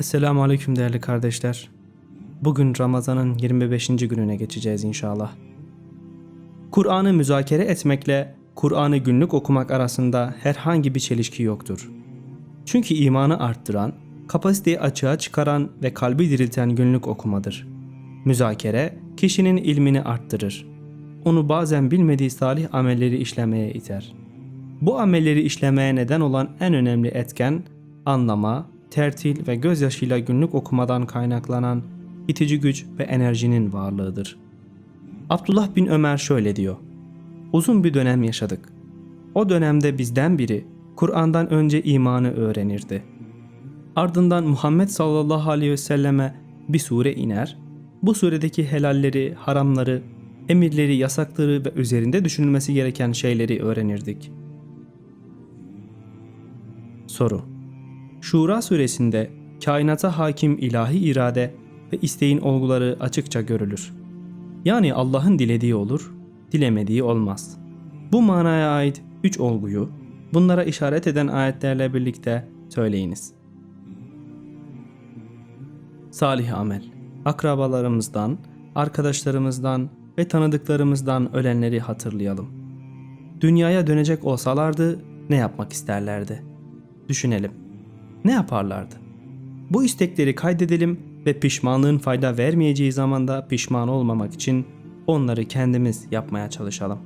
Esselamu Aleyküm değerli kardeşler. Bugün Ramazan'ın 25. gününe geçeceğiz inşallah. Kur'an'ı müzakere etmekle Kur'an'ı günlük okumak arasında herhangi bir çelişki yoktur. Çünkü imanı arttıran, kapasiteyi açığa çıkaran ve kalbi dirilten günlük okumadır. Müzakere kişinin ilmini arttırır. Onu bazen bilmediği salih amelleri işlemeye iter. Bu amelleri işlemeye neden olan en önemli etken anlama, tertil ve gözyaşıyla günlük okumadan kaynaklanan itici güç ve enerjinin varlığıdır. Abdullah bin Ömer şöyle diyor. Uzun bir dönem yaşadık. O dönemde bizden biri Kur'an'dan önce imanı öğrenirdi. Ardından Muhammed sallallahu aleyhi ve selleme bir sure iner. Bu suredeki helalleri, haramları, emirleri, yasakları ve üzerinde düşünülmesi gereken şeyleri öğrenirdik. Soru Şura suresinde kainata hakim ilahi irade ve isteğin olguları açıkça görülür. Yani Allah'ın dilediği olur, dilemediği olmaz. Bu manaya ait üç olguyu bunlara işaret eden ayetlerle birlikte söyleyiniz. Salih amel. Akrabalarımızdan, arkadaşlarımızdan ve tanıdıklarımızdan ölenleri hatırlayalım. Dünyaya dönecek olsalardı ne yapmak isterlerdi? Düşünelim. Ne yaparlardı? Bu istekleri kaydedelim ve pişmanlığın fayda vermeyeceği zamanda pişman olmamak için onları kendimiz yapmaya çalışalım.